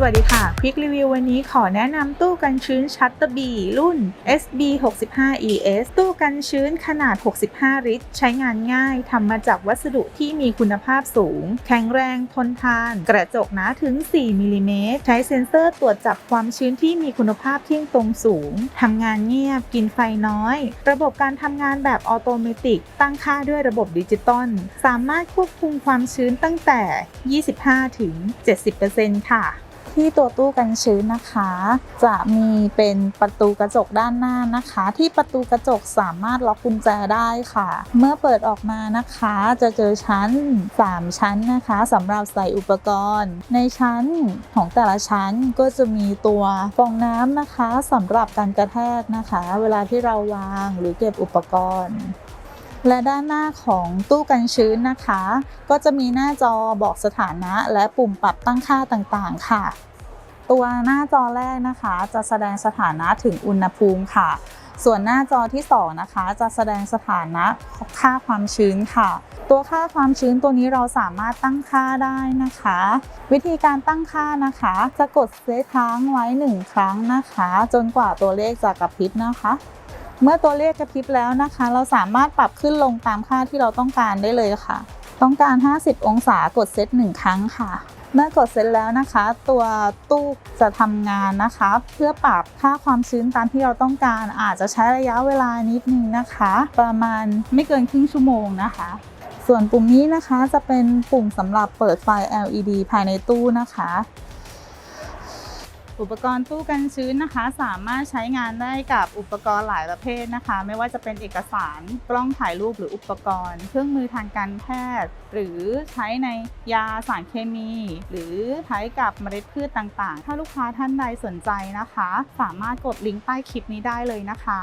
สวัสดีค่ะ ควิกรีวิววันนี้ขอแนะนำตู้กันชื้นชัตเตอร์บีรุ่น SB 65 ES ตู้กันชื้นขนาด 65 ลิตร ใช้งานง่ายทำมาจากวัสดุที่มีคุณภาพสูง แข็งแรงทนทาน กระจกหนาถึง 4มิลลิเมตร ใช้เซ็นเซอร์ตรวจจับความชื้นที่มีคุณภาพเที่ยงตรงสูง ทำงานเงียบ กินไฟน้อย ระบบการทำงานแบบออโตเมติก ตั้งค่าด้วยระบบดิจิตอล สามารถควบคุมความชื้นตั้งแต่ 25ถึง70%ค่ะ ที่ตัวตู้กันชื้นนะคะ จะมีเป็นประตูกระจกด้านหน้านะคะ ที่ประตูกระจกสามารถล็อกกุญแจได้ค่ะ เมื่อเปิดออกมานะคะ จะเจอชั้น 3 ชั้นนะคะสำหรับใส่อุปกรณ์ ในชั้นของแต่ละชั้นก็จะมีตัวฟองน้ำนะคะสำหรับการกระแทกนะคะ เวลาที่เราวางหรือเก็บอุปกรณ์ และด้านหน้าของตู้กันชื้นนะคะ ก็จะมีหน้าจอบอกสถานะ และปุ่มปรับตั้งค่าต่างๆ ค่ะ ตัวหน้าจอแรกนะคะ จะแสดงสถานะถึงอุณหภูมิค่ะ ส่วนหน้าจอที่ 2 นะคะ จะแสดงสถานะค่าความชื้นค่ะ ตัวค่าความชื้นตัวนี้เราสามารถตั้งค่าได้นะคะ วิธีการตั้งค่านะคะ จะกดเซตค้างไว้ 1 ครั้งนะคะ จนกว่าตัวเลขจะกระพริบนะคะ เมื่อตัวเลขกระพริบแล้วนะคะ เราสามารถปรับขึ้นลงตามค่าที่เราต้องการได้เลยค่ะ ต้องการ 50 องศากดเซต1ครั้งค่ะ เมื่อกดเสร็จแล้วนะคะ ตัวตู้จะทำงานนะคะ เพื่อปรับค่าความชื้นตามที่เราต้องการ อาจจะใช้ระยะเวลานิดนึงนะคะ ประมาณไม่เกินครึ่งชั่วโมงนะคะ ส่วนปุ่มนี้นะคะจะเป็นปุ่มสำหรับเปิดไฟ LED ภายในตู้นะคะ อุปกรณ์ตู้กันชื้นนะคะ สามารถใช้งานได้กับอุปกรณ์หลายประเภทนะคะ ไม่ว่าจะเป็นเอกสารกล้องถ่ายรูปหรืออุปกรณ์ เครื่องมือทางการแพทย์ หรือใช้ในยาสารเคมี หรือใช้กับเมล็ดพืชต่างๆ ถ้าลูกค้าท่านใดสนใจนะคะ สามารถกดลิงก์ใต้คลิปนี้ได้เลยนะคะ